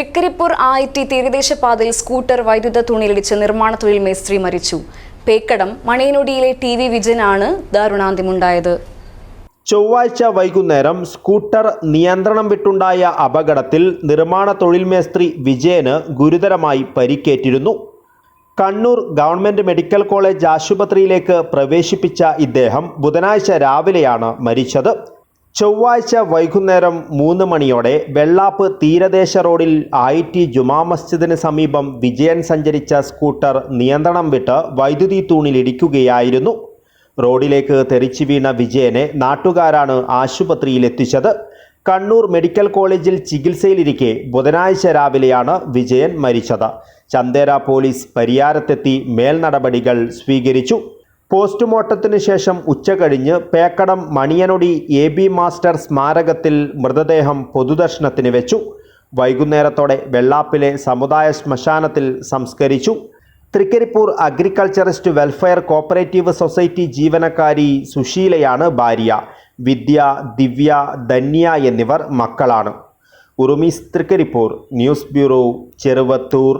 തൃക്കരിപ്പൂർ ആയിറ്റി തീരദേശ പാതയിൽ സ്കൂട്ടർ വൈദ്യുത തുണിയിലിടിച്ച് നിർമ്മാണ തൊഴിൽ മേസ്ത്രി മരിച്ചു. പേക്കടം മണിയനൊടിയിലെ ടി വി വിജയനാണ് ദാരുണാന്ത്യമുണ്ടായത്. ചൊവ്വാഴ്ച വൈകുന്നേരം സ്കൂട്ടർ നിയന്ത്രണം വിട്ടുണ്ടായ അപകടത്തിൽ നിർമ്മാണ തൊഴിൽ മേസ്ത്രി വിജയന് ഗുരുതരമായി പരിക്കേറ്റിരുന്നു. കണ്ണൂർ ഗവൺമെന്റ് മെഡിക്കൽ കോളേജ് ആശുപത്രിയിലേക്ക് പ്രവേശിപ്പിച്ച ഇദ്ദേഹം ബുധനാഴ്ച രാവിലെയാണ് മരിച്ചത്. ചൊവ്വാഴ്ച വൈകുന്നേരം മൂന്ന് മണിയോടെ വെള്ളാപ്പ് തീരദേശ റോഡിൽ ഐ ടി ജുമാ മസ്ജിദിന് സമീപം വിജയൻ സഞ്ചരിച്ച സ്കൂട്ടർ നിയന്ത്രണം വിട്ട് വൈദ്യുതി തൂണിലിടിക്കുകയായിരുന്നു റോഡിലേക്ക് തെറിച്ചു വീണ വിജയനെ നാട്ടുകാരാണ് ആശുപത്രിയിലെത്തിച്ചത് കണ്ണൂർ മെഡിക്കൽ കോളേജിൽ ചികിത്സയിലിരിക്കെ ബുധനാഴ്ച രാവിലെയാണ് വിജയൻ മരിച്ചത്. ചന്ദേര പോലീസ് പരിയാരത്തെത്തി മേൽനടപടികൾ സ്വീകരിച്ചു. പോസ്റ്റ്മോർട്ടത്തിന് ശേഷം ഉച്ചകഴിഞ്ഞ് Pekkadam Maniyanodi A B master സ്മാരകത്തിൽ മൃതദേഹം പൊതുദർശനത്തിന് വെച്ചു. വൈകുന്നേരത്തോടെ വെള്ളാപ്പിലെ സമുദായ ശ്മശാനത്തിൽ സംസ്കരിച്ചു. Trikaripur agriculturist welfare cooperative society ജീവനക്കാരി സുശീലയാണ് ഭാര്യ. വിദ്യ ദിവ്യ ധന്യ എന്നിവർ മക്കളാണ്. ഉറുമീസ് തൃക്കരിപ്പൂർ ന്യൂസ് ബ്യൂറോ ചെറുവത്തൂർ.